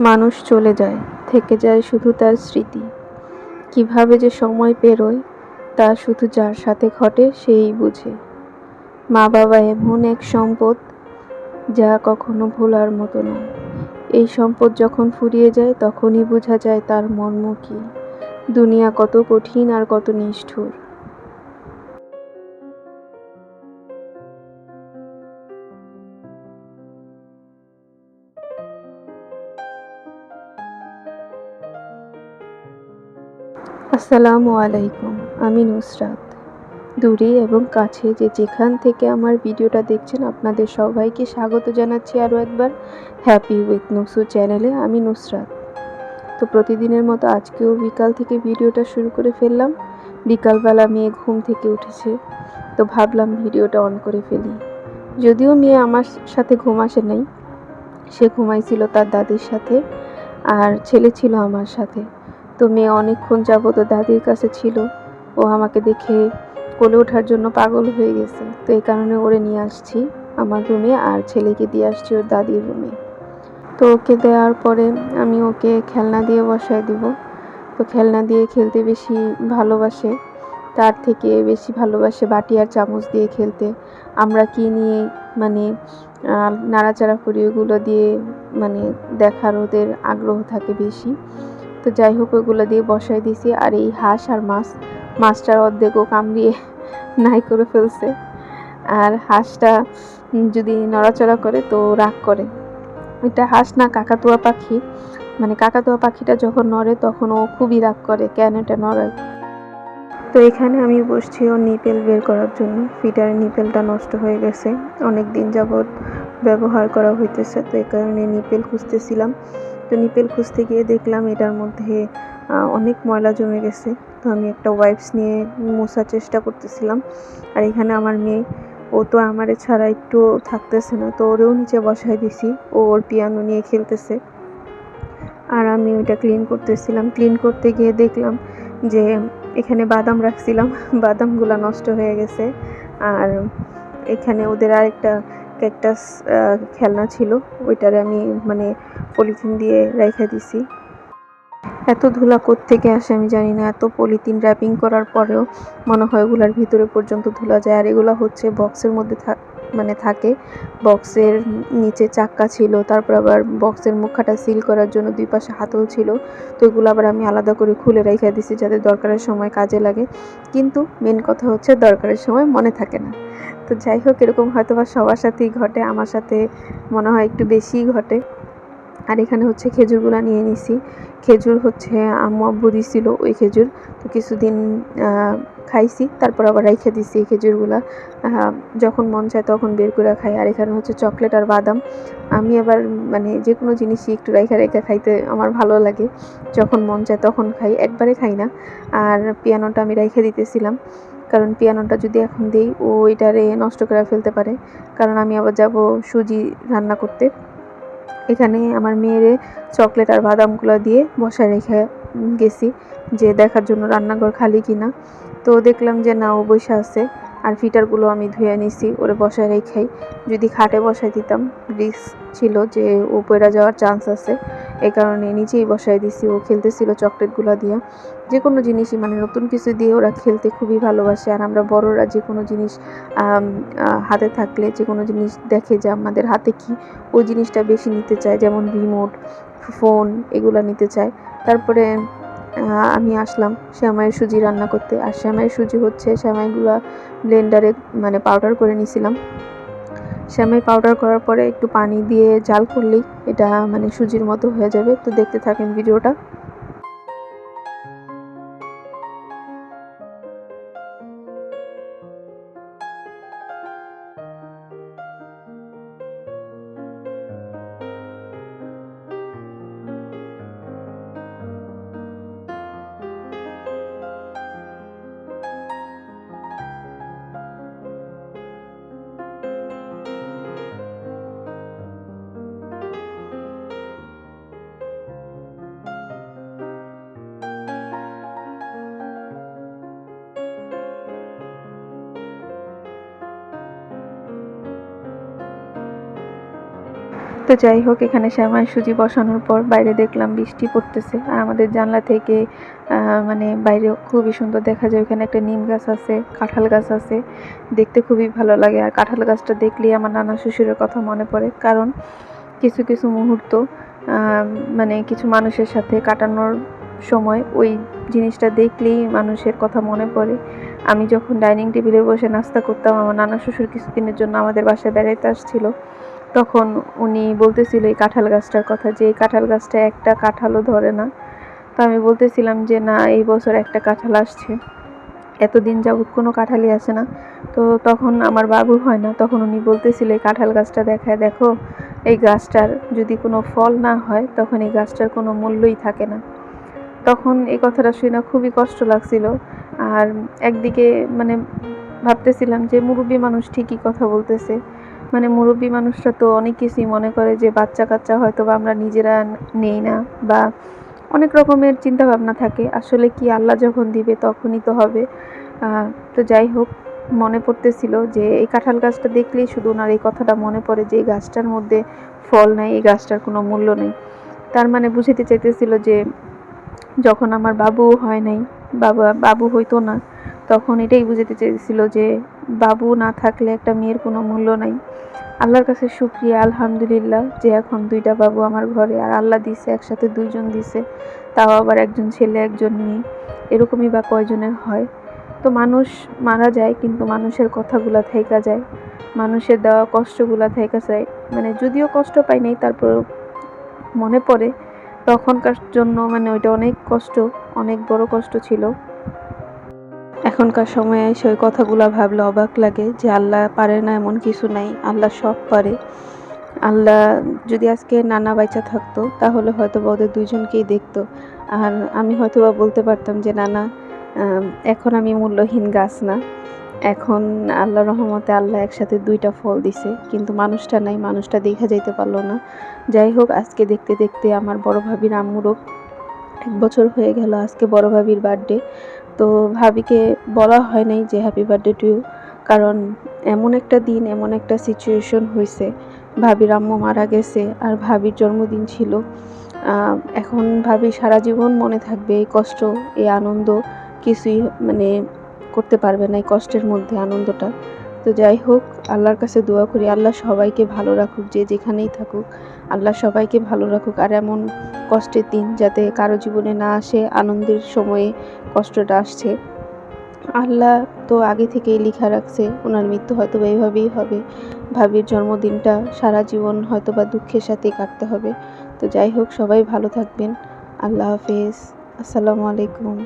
মানুষ চলে যায়, থেকে যায় শুধু তার স্মৃতি। কীভাবে যে সময় পেরোয়, তা শুধু যার সাথে ঘটে সেই বুঝে। মা বাবা এমন এক সম্পদ যা কখনো ভোলার মতো নয়। এই সম্পদ যখন ফুরিয়ে যায়, তখনই বোঝা যায় তার মর্ম কী। দুনিয়া কত কঠিন আর কত নিষ্ঠুর। আসসালামু আলাইকুম, আমি নুসরাত। দূরে এবং কাছে যে যেখান থেকে আমার ভিডিওটা দেখছেন, আপনাদের সবাইকে স্বাগত জানাচ্ছি আরও একবার। হ্যাপি উইথ নুসু চ্যানেলে আমি নুসরাত। তো প্রতিদিনের মতো আজকেও বিকাল থেকে ভিডিওটা শুরু করে ফেললাম। বিকালবেলা মেয়ে ঘুম থেকে উঠেছে, তো ভাবলাম ভিডিওটা অন করে ফেলি। যদিও মেয়ে আমার সাথে ঘুম আসে নাই, সে ঘুমাইছিল তার দাদির সাথে, আর ছেলে ছিল আমার সাথে। তো মেয়ে অনেকক্ষণ যাবত দাদির কাছে ছিল। ও আমাকে দেখে কোলে ওঠার জন্য পাগল হয়ে গেছে। তো এই কারণে ওরে নিয়ে আসছি আমার রুমে আর ছেলেকে দিয়ে আসছি ওর দাদির রুমে তো ওকে দেওয়ার পরে আমি ওকে খেলনা দিয়ে বসায় দিব। তো খেলনা দিয়ে খেলতে বেশি ভালোবাসে। তার থেকে বেশি ভালোবাসে বাটি আর চামচ দিয়ে খেলতে। আমরা কি নিয়ে মানে নাড়াচাড়া করি ওগুলো দিয়ে মানে দেখার ওদের আগ্রহ থাকে বেশি। তো যাই হোক, ওইগুলো দিয়ে বসাই দিছি। আর এই হাঁস আর মাছ, মাছটার অর্ধেকও কামড়িয়ে নাই করে ফেলছে। আর হাঁসটা যদি নড়াচড়া করে তো রাগ করে। এটা হাঁস না, কাকাতুয়া পাখি। মানে কাকাতুয়া পাখিটা যখন নড়ে তখন ও খুবই রাগ করে, কেন এটা নড়ায়? তো এখানে আমি বসছি ও নিপেল বের করার জন্য। ফিটারের নিপেলটা নষ্ট হয়ে গেছে। অনেক দিন যাবৎ ব্যবহার করা হইতেছে, তো এই কারণে নিপেল খুঁজতেছিলাম। তো নিপেল খুঁজতে গিয়ে দেখলাম এটার মধ্যে অনেক ময়লা জমে গেছে। তো আমি একটা ওয়াইপস নিয়ে মোছার চেষ্টা করতেছিলাম। আর এখানে আমার মেয়ে, ও তো আমারে ছাড়া একটু থাকতেছে না, তো ওরেও নিচে বসাই দিছি। ও ওর পিয়ানো নিয়ে খেলতেছে। আর আমি ওইটা ক্লিন করতেছিলাম। ক্লিন করতে গিয়ে দেখলাম যে, এখানে বাদাম রাখছিলাম। বাদামগুলো নষ্ট হয়ে গেছে। আর এখানে ওদের আরেকটা ক্যাকটাস খেলনা ছিল। ওইটারে আমি মানে পলিথিন দিয়ে রেখে দিছি। এত ধুলা থেকে আসে আমি জানি না, এত পলিথিন র্যাপিং করার পরেও মনে হয় ওগুলার ভিতরে পর্যন্ত ধুলা যায়। আর এগুলো হচ্ছে বক্সের মধ্যে মানে থাকে বক্সের নিচে চাক্কা ছিল, তারপর আবার বক্সের মুখাটা সিল করার জন্য দুই পাশে হাতল ছিল। তো এগুলো আবার আমি আলাদা করে খুলে রেখে দিছি যাতে দরকারের সময় কাজে লাগে। কিন্তু মেন কথা হচ্ছে দরকারের সময় মনে থাকে না। তো যাই হোক, এরকম হয়তো বা সবার সাথেই ঘটে, আমার সাথে মনে হয় একটু বেশিই ঘটে। আর এখানে হচ্ছে খেজুরগুলো নিয়ে নিছি। খেজুর হচ্ছে আম্মু আব্বু দিছিল ওই খেজুর। তো কিছুদিন খাইছি, তারপর আবার রেখে দিছি এই খেজুরগুলা। যখন মন চায় তখন বের করে খাই। আর এখানে হচ্ছে চকলেট আর বাদাম। আমি আবার মানে যে কোনো জিনিসই একটু রেখা রেখা খাইতে আমার ভালো লাগে। যখন মন চায় তখন খাই, একবারে খাই না। আর পিয়ানোটা আমি রেখে দিতেছিলাম। কারণ পিয়ানোটা যদি এখন দিই, ও এটারে নষ্ট করে ফেলতে পারে। কারণ আমি আবার যাব সুজি রান্না করতে। এখানে আমার মেয়েরে চকলেট আর বাদামগুলো দিয়ে বসায় রেখে গেছি যে দেখার জন্য রান্নাঘর খালি কিনা। তো দেখলাম যে না, ও বসে আছে আর ফিটারগুলো আমি ধুয়ে নিছি, ওরে বসায় রেখাই। যদি খাটে বসায় দিতাম রিস্ক ছিল যে ও পড়ে যাওয়ার চান্স আছে। এই কারণে নিচেই বসাই দিছি। ও খেলতেছিল চকলেটগুলো দিয়ে। যে কোনো জিনিসই মানে নতুন কিছু দিয়ে ওরা খেলতে খুবই ভালোবাসে। আর আমরা বড়রা যে কোনো জিনিস হাতে থাকলে যে কোনো জিনিস দেখে যে আমাদের হাতে কি ওই জিনিসটা বেশি নিতে চায়। যেমন রিমোট, ফোন, এগুলো নিতে চায়। তারপরে আমি আসলাম শ্যামাইয়ের সুজি রান্না করতে। আর শ্যামাইয়ের সুজি হচ্ছে, শ্যামাইগুলো ব্লেন্ডারে মানে পাউডার করে নিছিলাম। শ্যামাই পাউডার করার পরে একটু পানি দিয়ে জাল করলেই এটা মানে সুজির মতো হয়ে যাবে। তো দেখতে থাকেন ভিডিওটা। তো যাই হোক, এখানে শ্যামাই সুজি বসানোর পর বাইরে দেখলাম বৃষ্টি পড়তেছে। আর আমাদের জানলা থেকে মানে বাইরে খুবই সুন্দর দেখা যায়, ওখানে একটা নিম গাছ আছে, কাঁঠাল গাছ আছে। দেখতে খুবই ভালো লাগে। আর কাঁঠাল গাছটা দেখলেই আমার নানা শ্বশুরের কথা মনে পড়ে। কারণ কিছু কিছু মুহূর্ত মানে কিছু মানুষের সাথে কাটানোর সময় ওই জিনিসটা দেখলেই মানুষের কথা মনে পড়ে। আমি যখন ডাইনিং টেবিলে বসে নাস্তা করতাম, আমার নানা শ্বশুর কিছুদিনের জন্য আমাদের বাসায় বেড়াইতে আসছিল। তখন উনি বলতেছিল এই কাঁঠাল গাছটার কথা যে এই কাঁঠাল গাছটা একটা কাঁঠালও ধরে না। তো আমি বলতেছিলাম যে, না, এই বছর একটা কাঁঠাল আসছে। এতদিন যাবৎ কোনো কাঁঠালই আসে না। তো তখন আমার বাবু হয় না, তখন উনি বলতেছিল, এই কাঁঠাল গাছটা দেখায়, দেখো, এই গাছটার যদি কোনো ফল না হয়, তখন এই গাছটার কোনো মূল্যই থাকে না। তখন এই কথাটা শুনে খুবই কষ্ট লাগছিল। আর একদিকে মানে ভাবতেছিলাম যে, মুরব্বী মানুষ ঠিকই কথা বলতেছে। মানে মুরব্বী মানুষরা তো অনেক কিছুই মনে করে যে বাচ্চা কাচ্চা হয়তো বা আমরা নিজেরা নেই না বা অনেক রকমের চিন্তা ভাবনা থাকে। আসলে কি আল্লাহ যখন দিবে তখনই তো হবে। তো যাই হোক, মনে পড়তেছিল যে এই কাঁঠাল গাছটা দেখলেই শুধু ওনার এই কথাটা মনে পড়ে যে এই গাছটার মধ্যে ফল নাই, এই গাছটার কোনো মূল্য নেই। তার মানে বুঝাতে চাইতেছিল যে যখন আমার বাবু হয় নাই, বাবা, বাবু হইতো না তখন এটাই বুঝাতে চেয়েছিল যে বাবু না থাকলে একটা মেয়ের কোনো মূল্য নাই। আল্লাহর কাছে শুক্রিয়া, আলহামদুলিল্লাহ, যে এখন দুইটা বাবু আমার ঘরে আর আল্লাহ দিছে, একসাথে দুইজন দিছে, তাও আবার একজন ছেলে, একজন মেয়ে, এরকমই বা কয়জনের হয়। তো মানুষ মারা যায়, কিন্তু মানুষের কথাগুলা থাইকা যায়, মানুষের দেওয়া কষ্টগুলা থাইকা যায়। মানে যদিও কষ্ট পাই নাই তারপর মনে পড়ে, তখনকার জন্য মানে ওইটা অনেক কষ্ট, অনেক বড় কষ্ট ছিল। এখনকার সময়ে সেই কথাগুলো ভাবলে অবাক লাগে যে আল্লাহ পারে না এমন কিছু নাই, আল্লাহ সব পারে। আল্লাহ যদি আজকে নানা বাইচা থাকতো, তাহলে হয়তো বা ওদের দুইজনকেই দেখতো। আর আমি হয়তো বা বলতে পারতাম যে, নানা এখন আমি মূল্যহীন গাছ না। এখন আল্লাহ রহমতে আল্লাহ একসাথে দুইটা ফল দিছে, কিন্তু মানুষটা নাই, মানুষটা দেখা যাইতে পারল না। যাই হোক, আজকে দেখতে দেখতে আমার বড় ভাবির আম্মুরও এক বছর হয়ে গেল, আজকে বড় ভাবির বার্থডে। তো ভাবিকে বলা হয় নাই যে হ্যাপি বার্থডে টু কারণ এমন একটা দিন, এমন একটা সিচুয়েশন হয়েছে। ভাবির আম্মু মারা গেছে আর ভাবির জন্মদিন ছিল। এখন ভাবি সারা জীবন মনে থাকবে এই কষ্ট, এই আনন্দ, কিছুই মানে করতে পারবে না এই কষ্টের মধ্যে আনন্দটা। তো যাই হোক, আল্লাহর কাছে দোয়া করি, আল্লাহ সবাইকে ভালো রাখুক, যে যেখানেই থাকুক, আল্লাহ সবাইকে ভালো রাখুক। আর এমন কষ্টের দিন যাতে কারও জীবনে না আসে, আনন্দের সময়ে কষ্টটা আসছে। আল্লাহ তো আগে থেকেই লিখা রাখছে, ওনার মৃত্যু হয়তো বা এইভাবেই হবে। ভাবির জন্মদিনটা সারা জীবন হয়তো বা দুঃখের সাথেই কাটতে হবে। তো যাই হোক, সবাই ভালো থাকবেন। আল্লাহ হাফেজ। আসসালামু আলাইকুম।